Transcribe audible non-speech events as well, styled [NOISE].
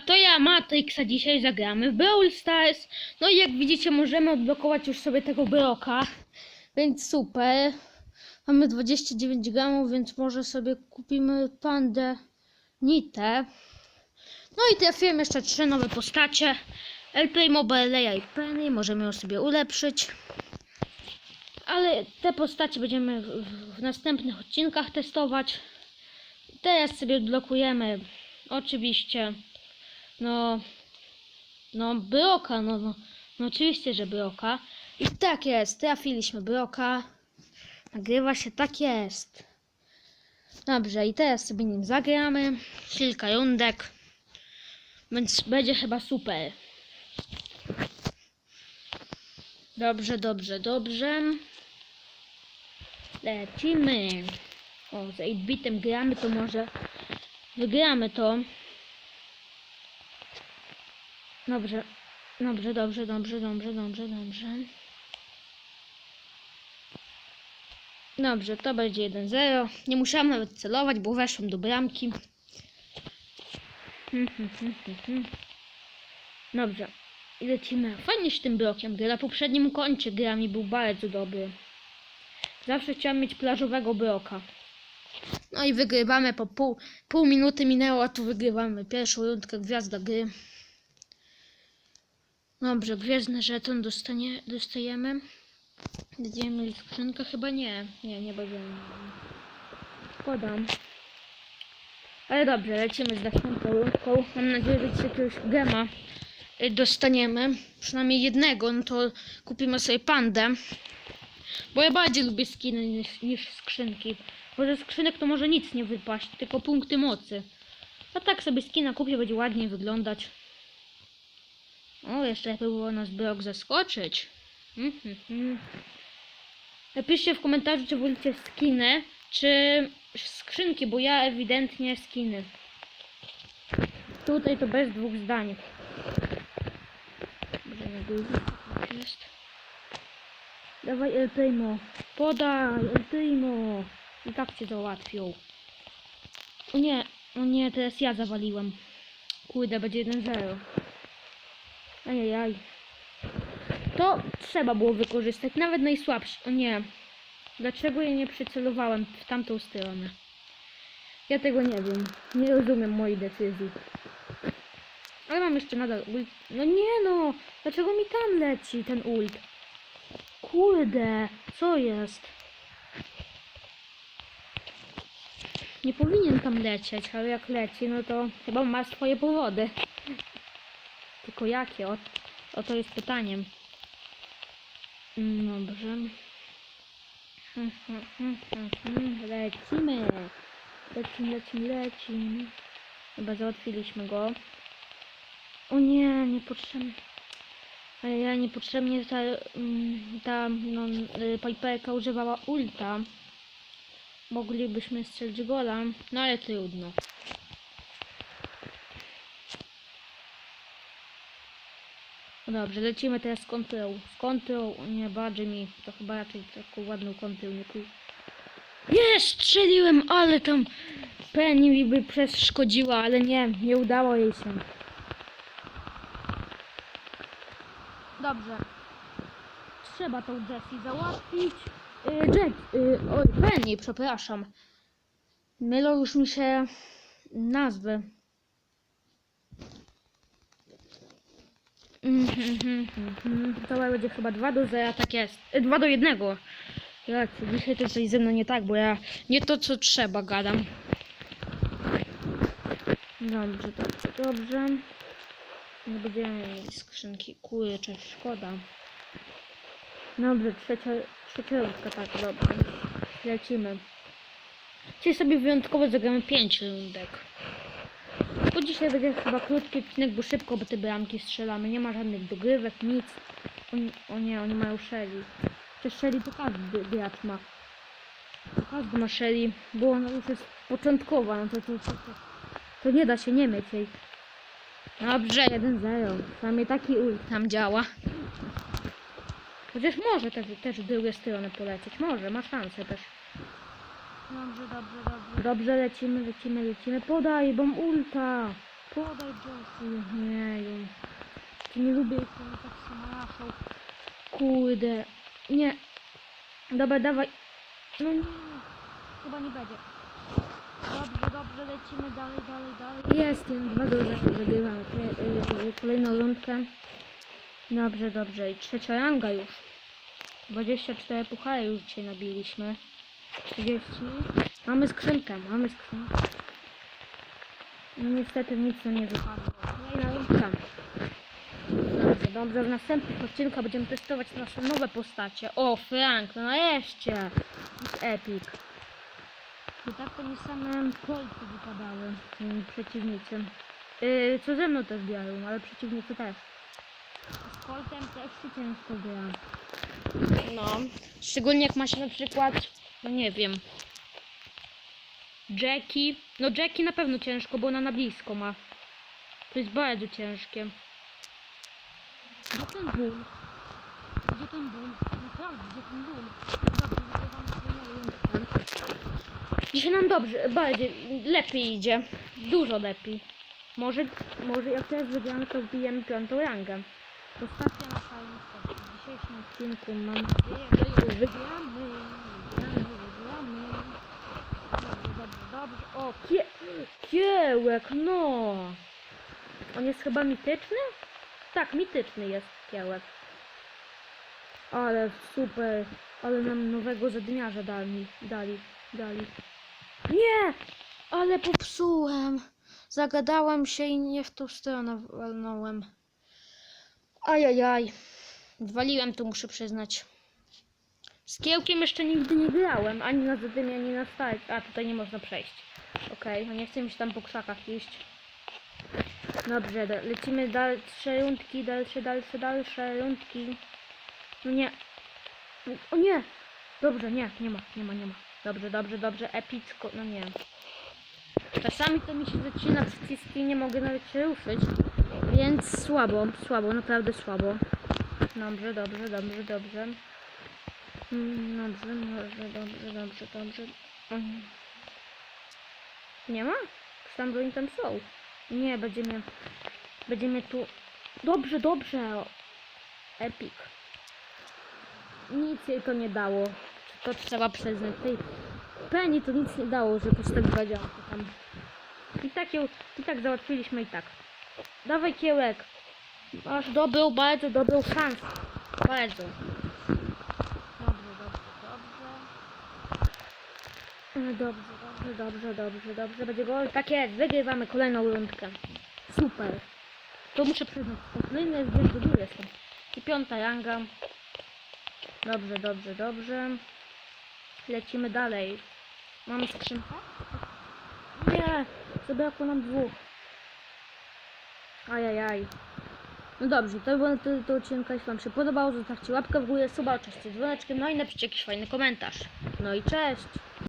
To ja Matrix, a dzisiaj zagramy w Brawl Stars. No i jak widzicie możemy odblokować już sobie tego bloka, więc super. Mamy 29 gramów, więc może sobie kupimy pandę Nitę. No i trafiłem jeszcze trzy nowe postacie. LP Mobile i Penny, możemy ją sobie ulepszyć. Ale te postacie będziemy w, w następnych odcinkach testować. Teraz sobie odblokujemy oczywiście no no bloka, no, no, no oczywiście, że bloka. I tak jest, trafiliśmy bloka. Nagrywa się, tak jest. Dobrze, i teraz sobie nim zagramy. Kilka rundek. Więc będzie chyba super. Dobrze, dobrze, dobrze. Lecimy. O, z 8-bitem gramy, to może wygramy to. Dobrze, dobrze, dobrze, dobrze, dobrze, dobrze, dobrze. Dobrze, to będzie 1-0. Nie musiałam nawet celować, bo weszłam do bramki. Dobrze, i lecimy. Fajnie się tym blokiem gra. Na poprzednim koncie gra mi był bardzo dobry. Zawsze chciałam mieć plażowego bloka. No i wygrywamy po pół, pół minuty minęło, a tu wygrywamy pierwszą rundkę gwiazda gry. Dobrze, gwiezdny żeton dostanie, dostajemy. Będziemy mieli skrzynkę? Chyba nie. Nie, nie będziemy. Podam. Ale dobrze, lecimy z następną rundką. Mam nadzieję, że jakiegoś gema y, dostaniemy. Przynajmniej jednego, no to kupimy sobie pandę. Bo ja bardziej lubię skiny niż, niż skrzynki. Bo ze skrzynek to może nic nie wypaść, tylko punkty mocy. A tak sobie skina kupię, będzie ładniej wyglądać. O, jeszcze jakby było nas blok zaskoczyć. Mhm. Napiszcie w komentarzu, czy wolicie skiny, czy skrzynki, bo ja ewidentnie skiny. Tutaj to bez dwóch zdań. Dół jest. Dawaj El Primo. Podaj El Primo. I tak cię załatwią. O nie, o nie, teraz ja zawaliłem. Kurde, będzie 1-0. Ajajaj. To trzeba było wykorzystać, nawet najsłabszy. O nie. Dlaczego ja nie przycelowałem w tamtą stronę? Ja tego nie wiem. Nie rozumiem mojej decyzji. Ale mam jeszcze nadal ult. No nie no! Dlaczego mi tam leci ten ult? Kurde, co jest? Nie powinien tam lecieć, ale jak leci, no to chyba ma swoje powody. Tylko jakie? O, o to jest pytaniem. Dobrze. [LAUGHS] Lecimy. Lecimy, lecimy, lecimy. Chyba załatwiliśmy go. O nie, niepotrzebnie. Ale ja niepotrzebnie ta, mm, ta no, y, Piperka używała ulta. Moglibyśmy strzelić gola, no ale trudno. No Dobrze, lecimy teraz z kontrą. Z kontrą, nie, bardziej mi to chyba raczej taką ładną kontrą nie pójdzie. Jest! Strzeliłem, ale tam Penny mi by przeszkodziła, ale nie, nie udało jej się. Dobrze. Trzeba tą Jessie załatwić. Y, Jack, y, oj, Penny, przepraszam. Mylą już mi się nazwy. To będzie chyba 2 do 0, tak jest. 2 do 1. Jak, dzisiaj to coś ze mną nie tak, bo ja nie to co trzeba gadam. Dobrze, dobrze, dobrze. Nie będziemy mieli skrzynki. Kurczę, szkoda. Dobrze, trzecia, rundka, tak, dobrze. Lecimy. Dzisiaj sobie wyjątkowo zagramy 5 rundek. Dzisiaj będzie chyba krótki odcinek, bo szybko bo te bramki strzelamy. Nie ma żadnych dogrywek, nic. Oni, o nie, oni mają Shelly. Przecież Shelly to każdy gracz ma. To każdy ma Shelly, bo ona już jest początkowa, no to, to, to, to, to nie da się nie mieć jej. Dobrze, 1-0. Przynajmniej taki ult tam działa. Chociaż może też, też w drugą stronę polecieć. Może, ma szansę też. Dobrze, dobrze, dobrze. Dobrze, lecimy, lecimy, lecimy. Podaj, bom ulta. Podaj Jesse. Jeju. To nie lubię, jak on tak się naszał. Kurde. Nie. Dobra, dawaj. No nie. Chyba nie będzie. Dobrze, dobrze, lecimy dalej, dalej, dalej. Jest, dwa duże, zagrywamy. Kole- y, Kolejną rundkę. Dobrze, dobrze. I trzecia ranga już. 24 puchary już dzisiaj nabiliśmy. 30. Mamy skrzynkę, mamy skrzynkę. No niestety nic nie wypadło. Kolejna rundka. Dobrze, dobrze. W następnych odcinkach będziemy testować nasze nowe postacie. O, Frank, no. Jest epic. I tak to mi same kolce wypadały mm, przeciwnicy. Yy, co ze mną też biorą, ale przeciwnicy też. Z koltem też się ciężko gra. No. Szczególnie jak ma się na przykład, no nie wiem. Jackie. No Jackie na pewno ciężko, bo ona na blisko ma. To jest bardzo ciężkie. Gdzie ten ból? Gdzie ten ból? Naprawdę, gdzie ten ból? Dzisiaj nam dobrze, bardziej, lepiej idzie. Dużo lepiej. Może, może jak teraz wygramy, to wbijemy piątą rangę. Zostawcie na. W dzisiejszym odcinku mam nadzieję, że wygramy. Wygramy, wygramy. Dobrze. O, kie kiełek, no. On jest chyba mityczny? Tak, mityczny jest kiełek. Ale super. Ale nam nowego zadniarza dali. Dali, dali. Nie! Ale popsułem. Zagadałem się i nie w tą stronę walnąłem. Ajajaj. Zwaliłem to, muszę przyznać. Z kiełkiem jeszcze nigdy nie grałem. Ani na zadymie, ani na start. A, tutaj nie można przejść. Okej, no nie chcę mi się tam po krzakach iść. Dobrze, lecimy dalsze rundki, dalsze, dalsze, dalsze rundki. No nie. O nie! Dobrze, nie, nie ma, nie ma, nie ma. Dobrze, dobrze, dobrze, epicko, no nie. Czasami to mi się zacina przyciski i nie mogę nawet się ruszyć. Więc słabo, słabo, naprawdę słabo. Dobrze, dobrze, dobrze, dobrze. Mm, Dobrze, dobrze, dobrze, dobrze, dobrze. Mm. Nie ma? Tam oni tam są? Nie, będzie mnie, będzie mnie tu... Dobrze, dobrze. Epic. Nic jej to nie dało. To trzeba przyznać. Tej Penny to nic nie dało, że działkę tam. I tak ją, i tak załatwiliśmy i tak. Dawaj kiełek. Masz dobrą, bardzo dobrą szansę. Bardzo. Dobrze, dobrze, dobrze. E, Dobrze, dobrze, dobrze, dobrze, dobrze. Będzie gol. Tak jest, wygrywamy kolejną rundkę. Super. To muszę przyznać, kolejny jest bardzo dobry jestem. I piąta ranga. Dobrze, dobrze, dobrze. Lecimy dalej. Mamy skrzynkę? Nie, zabrakło nam dwóch. Ajajaj. No dobrze, to było na tyle do odcinka. Jeśli Wam się podobało, zostawcie łapkę w górę, suba, oczywiście dzwoneczkiem, no i napiszcie jakiś fajny komentarz. No i cześć!